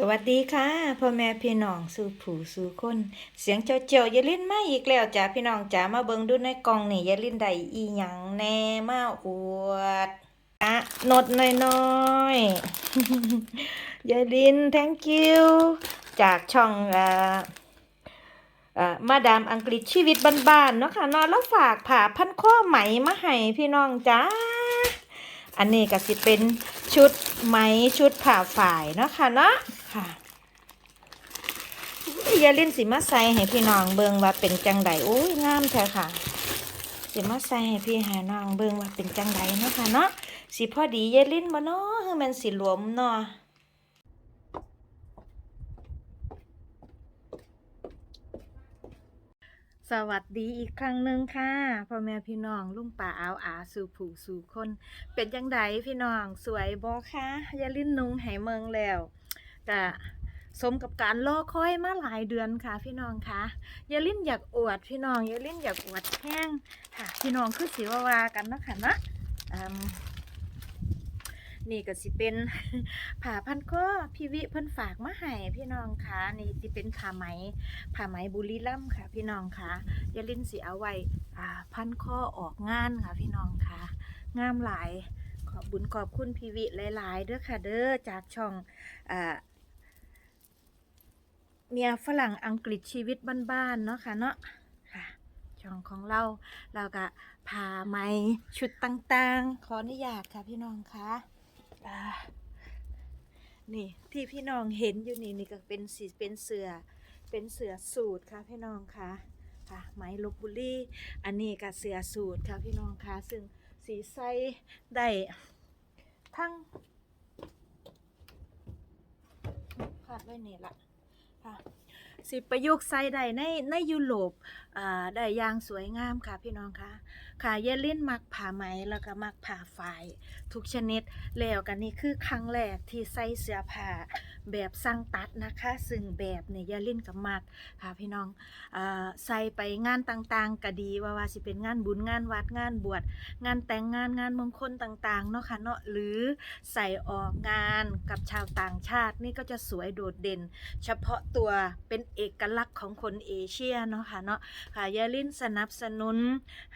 สวัสดีค่ะพ่อแม่พี่น้องสู่ผู้สู่คน เสียงเจ้าเจียวๆอย่าลินมาอีกแล้วจ้าพี่น้องจ๋ามาเบิ่งดูในกล่องนี่อย่าลินได้อีหยังแน่มาอวดอะนดน้อยๆอย่าลิน thank you จากช่องเอ่อเอ่อมาดามอังกฤษชีวิตบ้านๆเนาะค่ะนอนแล้วฝากผ่าพันข้อไหมมาให้พี่น้องจ้าอันนี้ก็สิเป็นชุดไหมชุดผ่าฝ่ายเนาะค่ะเนาะ ค่ะยอย่าลิ้นสิมาใส่ให้พี่น้องเบิงว่าเป็นจังใดโอ้ยงามแท้ค่ะสิมาใส่ให้พี่ห้น้องเบิงว่าเป็นจังใดเนาะค่ะเนาะสิพอดีย่าลิ้นบ่เนาะคือมันสิหลวมเนาะสวัสดีอีกครั้งหนึ่งค่ะพ่อแม่พี่น้องลุงป่าอาวอาสู่ผู้สู่คน เป็นจังไดพี่น้องสวยบ่คะยาลิ้นนุงให้เมืองแล้ว ก็สมกับการรอคอยมาหลายเดือนค่ะ พี่น้องคะยาลิ้นอยากอวดพี่น้องยาลิ้นอยากอวดแห้งค่ะ พี่น้องคือสิว่าวากันเนาะค่ะเนาะนี่ก็สิเป็นผ้าพันข้อพี่วิเพิ่นฝากมาให้พี่น้องคะนี่สิเป็นผ้าไหมผ้าไหมบุรีรัมค่ะ พี่น้องคะยาลิ้นสิเอาไว้อ่าพันข้อออกงานค่ะ พี่น้องคะงามหลายขอบบุญขอบคุณพีวิหลาย ๆ เด้อค่ะ เด้อจากช่องอ่า เมียฝรั่งอังกฤษชีวิตบ้านๆเนาะค่ะเนาะค่ะช่องของเราเราก็พาไหมชุดต่างๆ ขออนุญาตค่ะพี่น้องคะนี่ที่พี่น้องเห็นอยู่นี่นี่ก็เป็นสีเป็นเสือเป็นเสือสูตรค่ะพี่น้องคะค่ะไหมลบบุรีอันนี้ก็เสือสูตรค่ะพี่น้องคะซึ่งสีใสได้ทั้งพาดไว้นี่ละ ค่ะ สิประยุกต์ใส่ได้ในในยุโรปอ่าได้อย่างสวยงามค่ะพี่น้องคะค่ะเยลินมักผ่าไหมแล้วก็มักผ่าฝาย ทุกชนิดแล้วกันนี่คือครั้งแรกที่ใส่เสื้อผ้าแบบสร้างตัดนะคะ ซึ่งแบบเนี่ยเยลลินกับมักค่ะพี่น้องอ่าใส่ไปงานต่างๆก็ดีว่าว่าสิเป็นงานบุญงานวัดงานบวชงานแต่งงานงานมงคลต่างๆเนาะค่ะเนาะหรือใส่ออกงานกับชาวต่างชาตินี่ก็จะสวยโดดเด่น เฉพาะตัวเป็นเอกลักษณ์ของคนเอเชียเนาะค่ะเนาะค่ะยาลินสนับสนุน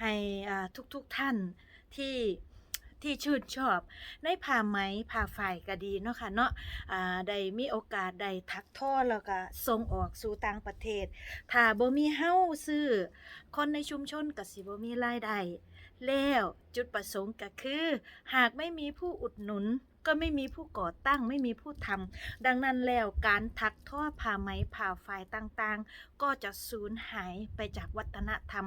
ให้อ่าทุกๆท่านที่ที่ชื่นชอบในผ้าไหมผ้าฝ่ายก็ดีเนาะค่ะเนาะได้มีโอกาสได้ทักทอแล้วก็ส่งออกสู่ต่างประเทศ ถ้าบ่มีเฮ้าซื้อคนในชุมชนก็สิบ่มีรายได้ แล้วจุดประสงค์ก็คือ หากไม่มีผู้อุดหนุน ก็ไม่มีผู้ก่อตั้งไม่มีผู้ทำดังนั้นแล้วการถักทอผ้าไหมผ้าฝ่ายต่างๆ ก็จะสูญหายไปจากวัฒนธรรม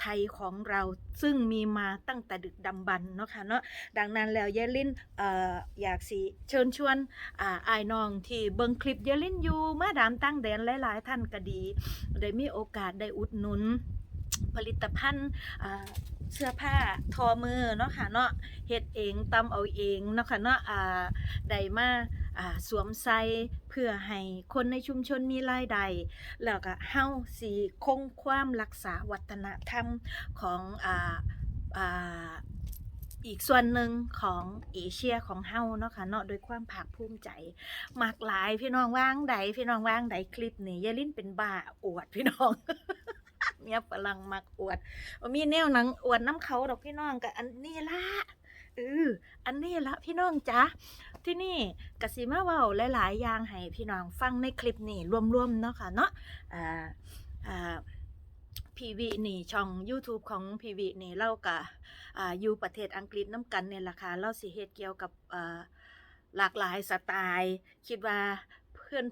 ไทยของเราซึ่งมีมาตั้งแต่ดึกดำบรรพ์เนาะค่ะเนาะดังนั้นแล้วเยลินอออยากสิเชิญชวนออายน้องที่เบิ่งคลิปเยลินอยู่มาดามตั้งแดนหลายๆ ท่านก็ดี ได้มีโอกาสได้อุดหนุน ผลิตภัณฑ์เสื้อผ้าทอมือเนาะค่ะเนาะเฮ็ดเองตำเอาเองเนาะค่ะเนาะอ่าได้มาอ่าสวมใส่เพื่อให้คนในชุมชนมีรายได้แล้วก็เฮาสิคงความรักษาวัฒนธรรมของอ่าอ่าอีกส่วนหนึ่งของเอเชียของเฮาเนาะค่ะเนาะโดยความภาคภูมิใจมากหลายพี่น้องว่างใดพี่น้องว่างใดคลิปนี่อยาลิ้นเป็นบ้าอวดพี่น้อง เมียฝรั่งมักอวดมีแนวหนังอวดน้ำเขาดอกพี่น้องกับอันนี้ละเอออันนี้ละพี่น้องจ้ะที่นี่กสิมาเว้าหลาย ๆ อย่างให้พี่น้องฟังในคลิปนี้รวม ๆ เนาะค่ะเนาะอ่าอ่าพีวีนี่ช่อง YouTube ของพีวีนี่เราก็อ่าอยู่ประเทศอังกฤษน้ำกันเนี่ยแหละค่ะเราสิเฮ็ดเกี่ยวกับอ่าหลากหลายสไตล์ คิดว่า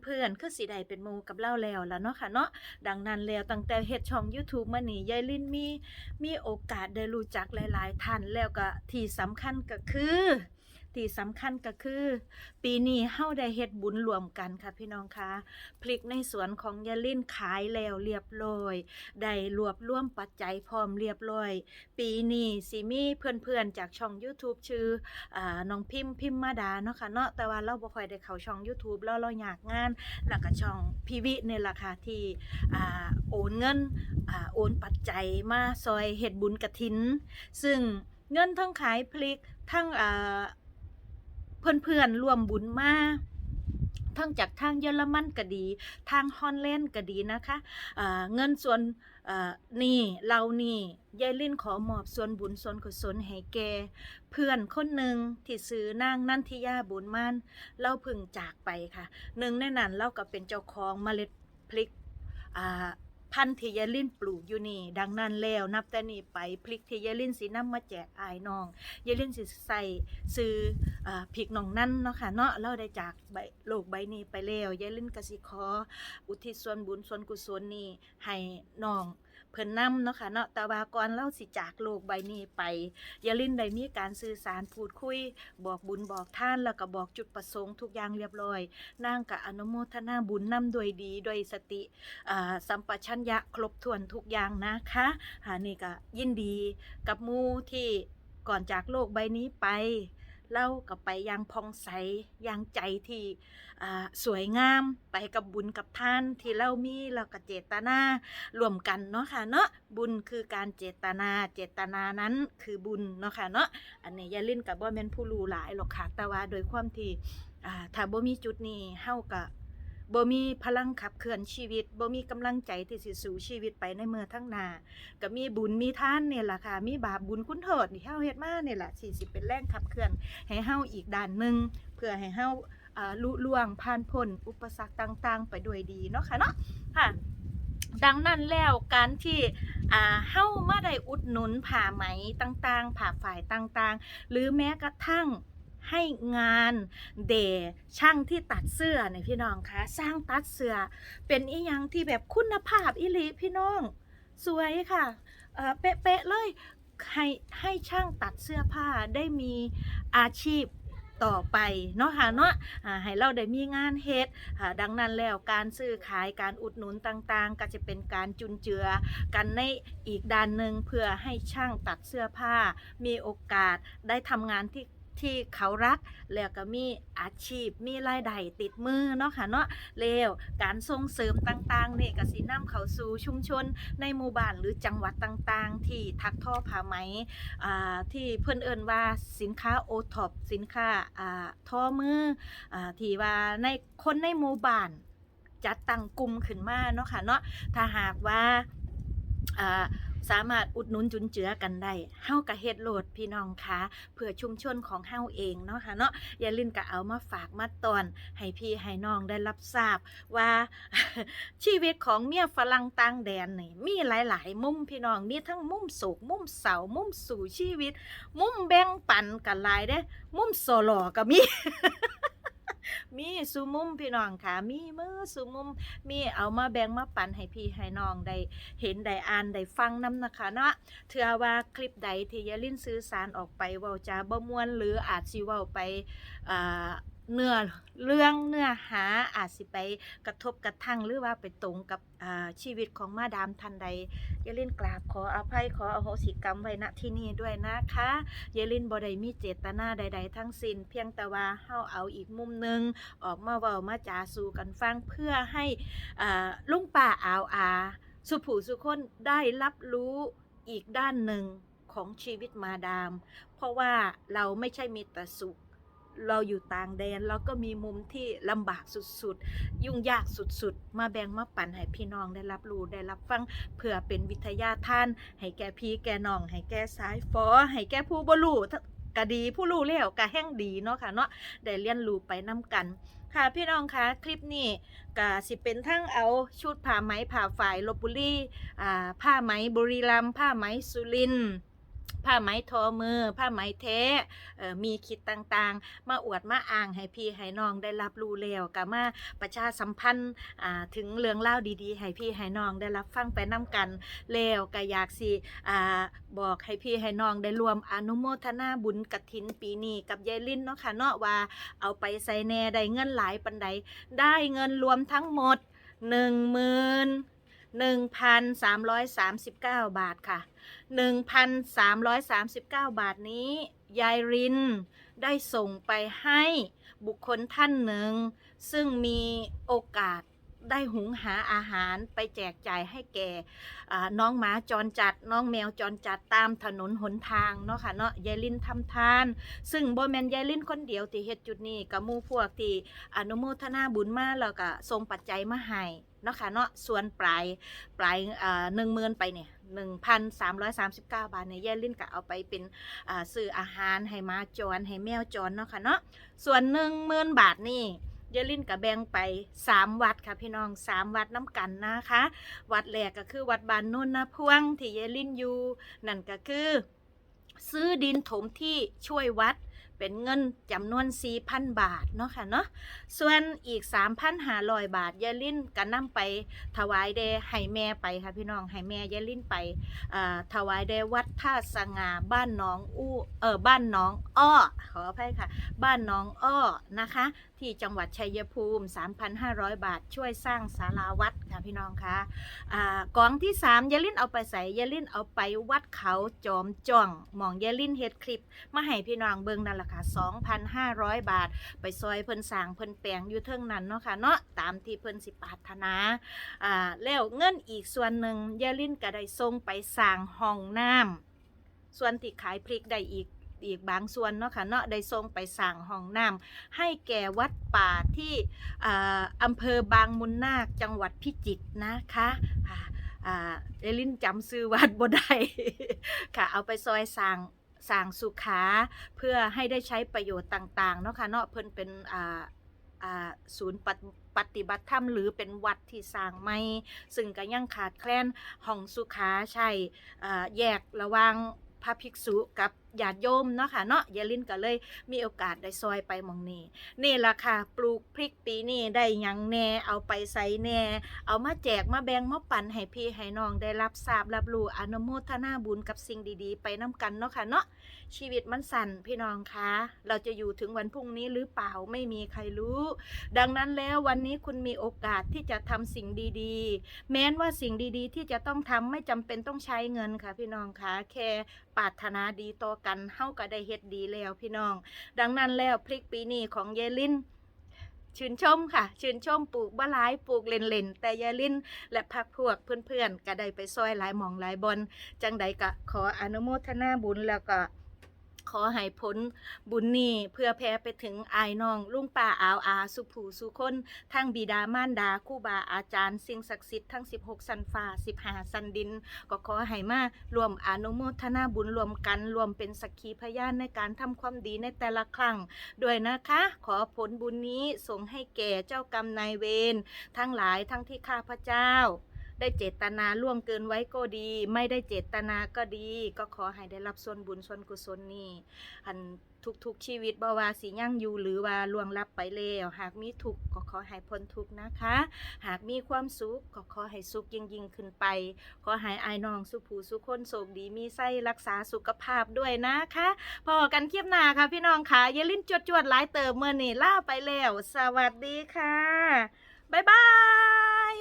เพื่อนคือสิได้เป็นมูกับเล่าแล้วล่ะเนาะค่ะเนาะดังนั้นแล้วตั้งแต่เฮ็ดช่อง YouTube มานี่ยายลินมีมีโอกาสได้รู้จักหลาย ๆท่านแล้วก็ที่สำคัญก็คือ ที่สำคัญก็คือ ปีนี้เฮาได้เฮ็ดบุญรวมกันค่ะพี่น้องคะพริกในสวนของยาลินขายแล้วเรียบร้อยได้รวบรวมปัจจัยพร้อมเรียบร้อย ปีนี้สิมีเพื่อนๆจากช่อง YouTube ชื่ออ่าน้องพิมพ์พิมพ์มาดาเนาะค่ะเนาะแต่ว่าเราบ่ค่อยได้เข้าช่อง YouTube แล้วเราอยากงานแล้วก็ช่องพีวินี่แหละค่ะที่อ่าโอนเงินอ่าโอนปัจจัยมาซอยเฮ็ดบุญกระถิน ซึ่งเงินทั้งขายพลิกทั้งอ่า เพื่อนๆร่วมบุญมาทั้งจากทางเยอรมันก็ดี ทางฮอลแลนด์ก็ดีนะคะอ่าเงินส่วนนี่เรานี่ยายลินขอมอบส่วนบุญส่วนกุศลให้แกเพื่อนคนหนึ่งที่ซื้อนางนันทิยาบุญมานเล่าพึ่งจากไปค่ะหนึ่งในนั้นเล่าก็เป็นเจ้าของเมล็ดพริก พันธุ์ที่ยายลินปลูกอยู่นี่ ดังนั้นแล้วนับแต่นี้ไปพริกที่ยายลินสีน้ำมาแจกอายน้องยายลินสิใส่ซื้ออ่าพริกน้องนั่นเนาะค่ะเนาะเราได้จากใบโลกใบนี้ไปแล้วยายลินกสิขออุทิศส่วนบุญส่วนกุศลนี่ให้น้อง เพิ่นนำเนาะค่ะเนาะแต่ว่าก่อนเล่าสิจากโลกใบนี้ไปยาลินได้มีการสื่อสารพูดคุย บอกบุญบอกท่านแล้วก็บอกจุดประสงค์ทุกอย่างเรียบร้อยนางกับอนุโมทนาบุญนำด้วยดีด้วยสติสัมปชัญญะครบถ้วนทุกอย่างนะคะหานี่ก็ยินดีกับมูที่ก่อนจากโลกใบนี้ไป เล่ากับไปอยังพองใสอยังใจที่สวยงามไปกับบุญกับท่านที่เล่ามีแล้วก็เจตนารวมกันเนาะค่ะเนาะบุญคือการเจตนาเจตนานั้นคือบุญเนาะค่ะเนาะอันนี้อยาลินกับบ่แม่นผู้รู้หลายหรอกค่ะแต่ว่าโดยความที่ถ้าบ่มีจุดนี้เฮาก็บ่ มีพลังขับเคลื่อนชีวิตบ่มีกำลังใจที่สิสู่ชีวิตไปในเมื่อทั้งนาก็มีบุญมีท่านเนี่ยล่ะค่ะ มีบาปบุญคุณโทษที่เฮาเฮ็ดมาเนี่ยล่ะสิสิเป็นแรงขับเคลื่อนให้เฮาอีกด้านหนึงเพื่อให้เฮาอ่าลุล่วงผ่านพ้นอุปสรรคต่าง ๆ ไปด้วยดีเนาะค่ะเนาะค่ะดังนั้นแล้วการที่อ่าเฮามาได้อุดหนุนผ้าไหมต่างๆผ้าฝ่ายต่างๆ หรือแม้กระทั่ง ให้งานเดช่างที่ตัดเสื้อเนี่ยพี่น้องคะสร้างตัดเสื้อเป็นอีหยังที่แบบคุณภาพอิลิพี่น้อง สวยค่ะเอ่อเป๊ะๆเลยให้ให้ช่างตัดเสื้อผ้าได้มีอาชีพต่อไปเนาะค่ะเนาะให้เราได้มีงานเฮ็ดดังนั้นแล้วการซื้อขายการอุดหนุนต่างๆ ก็จะเป็นการจุนเจือกันในอีกด้านหนึ่งเพื่อให้ช่างตัดเสื้อผ้า มีโอกาสได้ทำงานที่ ที่เขารัก แล้วก็มีอาชีพมีรายได้ติดมือเนาะค่ะเนาะแล้วการส่งเสริมต่างๆนี่ก็สินำเข้าสู่ชุมชนในหมู่บ้านหรือจังหวัดต่างๆ ที่ทักท่อผ้าไหมอ่าที่เพิ่นเอิ้นว่าสินค้าโอท็อปสินค้าอ่าท่อมืออ่าที่ว่าในคนในหมู่บ้านจัดตั้งกลุ่มขึ้นมาเนาะค่ะเนาะถ้าหากว่าอ่า สามารถอุดหนุนจุนเจือกันได้เฮาก็เฮ็ดโหลดพี่น้องคะเพื่อชุมชนของเฮาเองเนาะค่ะเนาะอย่าลืมก็เอามาฝากมาตอน ให้พี่ให้น้องได้รับทราบว่าชีวิตของเมียฝรั่งต่างแดนนี่มีหลาย ๆ มุมพี่น้องมีทั้งมุมสุขมุมเศร้ามุมสู่ชีวิต มุมแบ่งปันกันหลายเด้ มุมโซโลก็มี มีสุมุมพี่น้องค่ะ มีมือสุมุม มีเอามาแบ่งมาปันให้พี่ให้น้องได้เห็นได้อ่านได้ฟังนํนะคะเนาะเถื่อว่าคลิปใดที่ยาลินสื่อสารออกไปเว้าจาบ่มวนหรืออาจสิเว้าไปอ่า เนื้อเรื่องเนื้อหาอาจสิไปกระทบกระทั่งหรือว่าไปตรงกับชีวิตของมาดามทันใดยายลินกราบขออภัยขออโหสิกรรมไว้ณที่นี้ด้วยนะคะเยลินบ่ได้มีเจตนาใด ๆ ทั้งสิ้น เพียงแต่ว่าเฮาเอาอีกมุมหนึง ออกมาเว้ามาจาสู่กันฟังเพื่อให้ลุงป่าอาวอา สุผู้สุคนได้รับรู้อีกด้านหนึ่งของชีวิตมาดาม เพราะว่าเราไม่ใช่มีแต่สุข เราอยู่ต่างแดนเราก็มีมุมที่ลำบากสุดๆ ยุ่งยากสุดๆ มาแบ่งมาปันให้พี่น้องได้รับรู้ได้รับฟังเพื่อเป็นวิทยาทาน ให้แก่พี่แก่น้อง ให้แก่สายฟอให้แก่ผู้บรูกะดีผู้รู้แล้วกะแห้งดีเนาะค่ะเนาะได้เรียนรู้ไปนํกัน ค่ะพี่น้องคะคลิปนี้ก็สิเป็นทั้งเอาชุดผ้าไหมผ้าฝ่ายลบบุรีอ่าผ้าไหมบุรีรัมผ้าไหมสุรินทร์ ผ้าไหมทอมือ ผ้าไหมแท้เอ่อมีคิดต่างๆ มาอวดมาอ้างให้พี่ให้น้องได้รับรู้แล้วก็มาประชาสัมพันธ์ถึงเรื่องเล่าดีๆ ให้พี่ให้น้องได้รับฟังไปนํกันแล้วก็อยากสิบอกให้พี่ให้น้องได้รวมอนุโมทนาบุญกฐินปีนี้กับยายลิ้นเนาะค่ะเนาะว่าเอาไปใส่แน่ได้เงินหลายปันใดได้เงินรวมทั้งหมดหนึ่งหมื่น หนึ่งพันสามร้อยสามสิบเก้าบาทค่ะหนึ่งพันสามร้อยสามสิบเก้าบาทนี้ ยายรินได้ส่งไปให้บุคคลท่านหนึ่ง ซึ่งมีโอกาส ได้หุงหาอาหารไปแจกจ่ายให้แก่น้องหมาจรจัด น้องแมวจรจัดตามถนนหนทางเนาะค่ะเนาะยายลินทำทาน ซึ่งบ่แมนยายลินคนเดียวที่เฮ็ดจุดนี้กับมู่พวกที่อนุโมทนาบุญมาแล้วก็ส่งปัจจัยมาให้เนาะค่ะเนาะส่วนปลายปลายหนึ่งหมื่นไปเนี่ยหนึ่งพันสามร้อยสามสิบเก้าบาทเนี่ยยายลินก็เอาไปเป็นซื้ออาหารให้หมาจรให้แมวจรเนาะค่ะเนาะส่วนหนึ่งหมื่นบาทนี่ ยายลินกับแบงไปสามวัดค่ะพี่น้องสามวัดน้ำกันนะคะ วัดแรกก็คือวัดบานโนนนะพวงที่ยายลินอยู่นั่นก็คือ ซื้อดินถมที่ช่วยวัดเป็นเงินจำนวน 4,000 บาท เนาะค่ะเนาะ ส่วนอีก 3,500 บาทยายลินก็นำไปถวายแด่ให้แม่ไปค่ะพี่น้องให้แม่ยายลินไปถวายแด่วัดท่าสง่าบ้านน้องอู้เออบ้านน้องอ้อขออภัยค่ะ บ้านน้องอ้อนะคะ ที่จังหวัดชัยภูมิ 3,500 บาท ช่วยสร้างศาลาวัดค่ะพี่น้องคะอ่ากองที่3ยาลินเอาไปใส่ยาลินเอาไปวัดเขาจอมจ่องหมองยาลินเฮ็ดคลิป มาให้พี่น้องเบิ่งนั่นแหละค่ะ2,500 บาท ไปซอยเพิ่นสร้างเพิ่นแปลงอยู่เทิงนั้นเนาะค่ะเนาะตามที่เพิ่นสิปรารถนาอ่าแล้วเงินอีกส่วนหนึ่งยาลินก็ได้ส่งไปสร้างห้องน้ำส่วนที่ขายพริกได้อีก อีกบางส่วนเนาะค่ะเนาะได้ส่งไปสร้างห้องน้ำให้แก่วัดป่าที่อ่าอำเภอบางมุนนาคจังหวัดพิจิตรนะคะเอลินจำซื้อวัดบ่ได้ค่ะ เอาไปซอยสร้างสร้างสุขาเพื่อให้ได้ใช้ประโยชน์ต่างๆเนาะค่ะเนาะเพิ่นเป็นศูนย์ปฏิปฏิบัติธรรมหรือเป็นวัดที่สร้างใหม่ซึ่งก็ยังขาดแคลนห้องสุขาใช่แยกระว่างพระภิกษุกับ ญาติโยมเนาะค่ะเนาะยายลินก็เลยมีโอกาสได้ซอยไปมองนี้นี่ล่ะค่ะปลูกพริกปีนี้ได้ยังแหน่เอาไปใส่แหน่ เอามาแจกมาแบ่งมาปั่นให้พี่ให้น้องได้รับทราบรับรู้อนุโมทนาบุญกับสิ่งดีๆ ไปน้ำกันเนาะค่ะเนาะชีวิตมันสั่นพี่น้องคะเราจะอยู่ถึงวันพรุ่งนี้หรือเปล่าไม่มีใครรู้ ดังนั้นแล้ววันนี้คุณมีโอกาสที่จะทำสิ่งดีๆ แม้นว่าสิ่งดีๆ ที่จะต้องทำไม่จำเป็นต้องใช้เงินค่ะพี่น้องคะแค่ปรารถนาดีต่อกันเฮาก็ได้เฮ็ดดีแล้วพี่น้อง ดังนั้นแล้วพริกปีนี้ของเยลินชื่นชมค่ะ ชื่นชมปลูกบ้าหลายปลูกเล่นๆแต่ยายลินและพักพวกเพื่อนๆก็ได้ไปซอยหลายหมองหลายบอนจังใดก็ขออนุโมทนาบุญแล้วก็ ขอให้ผลบุญนี้เพื่อแผ่ไปถึงอายน้อง ลุงป้าอาวอา สุผูสุคนทั้งบิดามารดาคู่บาอาจารย์ สิ่งศักดิ์สิทธิ์ทั้ง 16 สันฟ้า15 สันดิน ก็ขอให้มารวมอนุโมทนาบุญรวมกัน รวมเป็นสักขีพยานในการทำความดีในแต่ละครั้งด้วยนะคะ ขอผลบุญนี้ส่งให้แก่เจ้ากรรมนายเวรทั้งหลายทั้งที่ข้าพเจ้า ได้เจตนาล่วงเกินไว้ก็ดี ไม่ได้เจตนาก็ดี ก็ขอให้ได้รับส่วนบุญส่วนกุศลนี้อันทุกๆชีวิตบ่ว่าสิยั่งอยู่หรือว่าล่วงลับไปแล้วหากมีทุกข์ก็ขอให้พ้นทุกข์นะคะ หากมีความสุขก็ขอให้สุขยิ่งยิ่งๆขึ้นไป ขอให้อายน้องสุผูสุคนโชคดีมีไส้รักษาสุขภาพด้วยนะคะพอกันคลิปหน้าค่ะพี่น้องค่ะอย่าลิ้นจวดจวดๆหลายเติมเมื่อนี่ล่าไปแล้ว สวัสดีค่ะบ๊ายบาย